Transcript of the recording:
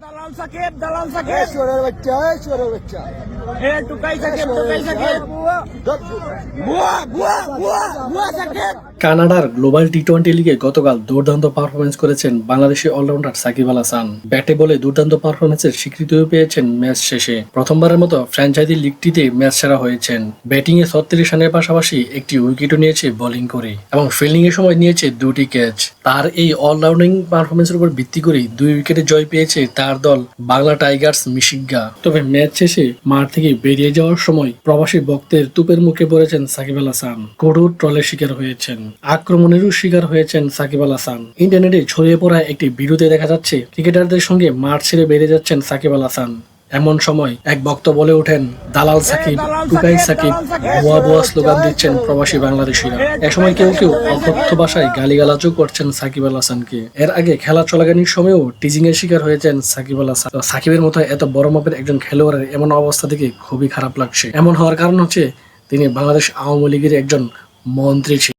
দালাল সাকিব দালাল সাকিব। এই বাচ্চা চোরের বাচ্চা। এ টুকাই সাকিব টুকাই সাকিব। কানাডার গ্লোবাল টি টোয়েন্টি লিগে গতকাল দুর্দান্ত পারফরমেন্স করেছেন বাংলাদেশি অলরাউন্ডার সাকিব আল হাসান। ব্যাটে বলে দুর্দান্ত পারফরমেন্সের স্বীকৃতিও পেয়েছেন ম্যাচ শেষে। প্রথমবারের মতো ফ্র্যাঞ্চাইজি লিগটিতে ম্যাচ সেরা হয়েছেন। ব্যাটিং এ ছত্রিশ রানের পাশাপাশি একটি উইকেটও নিয়েছে বোলিং করে এবং ফিল্ডিং এর সময় নিয়েছে দুটি ক্যাচ। তার এই অলরাউন্ডিং পারফরমেন্সের উপর ভিত্তি করে দুই উইকেটে জয় পেয়েছে তার দল বাংলা টাইগার্স মিশিগা। তবে ম্যাচ শেষে মাঠ থেকে বেরিয়ে যাওয়ার সময় প্রবাসী ভক্তের তুপের মুখে পড়েছেন সাকিব আল হাসান। কঠোর ট্রলের শিকার হয়েছেন। আক্রমণেরও শিকার হয়েছেন সাকিব আল হাসান। ইন্টারনেটে ছড়িয়ে পড়া একটি ভিডিওতে দেখা যাচ্ছে। ক্রিকেটারদের সঙ্গে মাঠ ছেড়ে বেড়ে যাচ্ছেন সাকিব আল হাসান। এমন সময় এক বক্ত বলে ওঠেন দালাল সাকিব টুকাই সাকিব ভুয়া ভুয়া স্লোগান দিচ্ছেন প্রবাসী বাংলাদেশিরা। এ সময় কেউ কেউ অকথ্য ভাষায় গালিগালাজও করছেন সাকিব আল হাসানকে। এর আগে খেলা চলাকালীন সময়েও টিজিং এর শিকার হয়েছেন সাকিব আল হাসান। সাকিবের মতো এত বড় মাপের একজন খেলোয়াড়ের এমন অবস্থা থেকে খুবই খারাপ লাগছে। এমন হওয়ার কারণ হচ্ছে তিনি বাংলাদেশ আওয়ামী লীগের একজন মন্ত্রী ছিলেন।